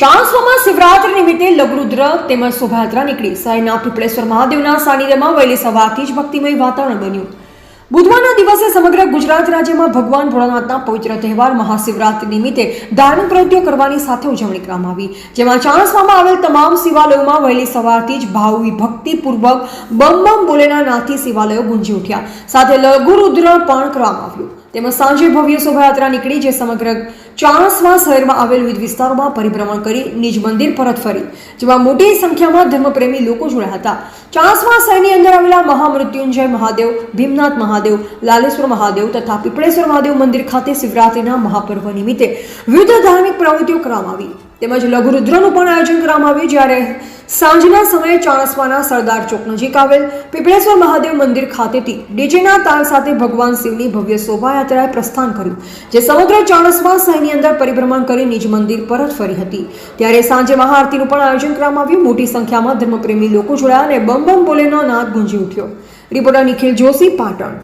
ચાણસ્વમાં શિવરાત્રી નિમિત્તે લઘુરુદ્ર તેમજ શોભાયાત્રા નીકળી. શહેરના પીપળેશ્વર મહાદેવના સાનિધ્યમાં વહેલી સવારથી જ ભક્તિમય વાતાવરણ બન્યું. બુધવારના દિવસે સમગ્ર ગુજરાત રાજ્યમાં ભગવાન ભોળાનાથના પવિત્ર તહેવાર મહાશિવરાત્રી નિમિત્તે ધાર્મિક પ્રવૃત્તિઓ કરવાની સાથે ઉજવણી કરવામાં આવી. જેમાં ચાણસ્વામાં આવેલ તમામ શિવાલયોમાં વહેલી સવારથી જ ભાવવી ભક્તિપૂર્વક બમ બમ બોલેના નાથથી શિવાલયો ગુંજી ઉઠ્યા. સાથે લઘુરુદ્ર પણ કરવામાં આવ્યું. તેમજ સાંજે ભવ્ય શોભાયાત્રા નીકળી જે સમગ્ર ચાણસ્મા શહેરમાં આવેલ વિવિધ વિસ્તારોમાં પરિભ્રમણ કરી નિજ મંદિર પરત ફરી, જેમાં મોટી સંખ્યામાં ધર્મપ્રેમી લોકો જોડાયા હતા. ચાણસ્મા શહેરની અંદર આવેલા મહામૃત્યુંજય મહાદેવ, ભીમનાથ મહાદેવ, લાલેશ્વર મહાદેવ તથા પીપળેશ્વર મહાદેવ મંદિર ખાતે શિવરાત્રિના મહાપર્વ નિમિત્તે વિવિધ ધાર્મિક પ્રવૃત્તિઓ કરવામાં આવી. તેમજ લઘુરુદ્રનું પણ આયોજન કરવામાં આવ્યું, જ્યારે સાંજના સમયે ચાણસ્માના સરદાર ચોક નજીક આવેલ પીપળેશ્વર મહાદેવ મંદિર ખાતેથી ડીજેના તાલ સાથે ભગવાન શિવની ભવ્ય શોભાયાત્રાએ પ્રસ્થાન કર્યું, જે સમગ્ર ચાણસ્મા શહેરની અંદર પરિભ્રમણ કરી નિજ મંદિર પરત ફરી હતી. ત્યારે સાંજે મહાઆરતીનું પણ આયોજન કરવામાં આવ્યું. મોટી સંખ્યામાં ધર્મપ્રેમી લોકો જોડાયા અને બમ બમ બોલેનો નાદ ગુંજી ઉઠ્યો. રિપોર્ટર નિખિલ જોશી, પાટણ.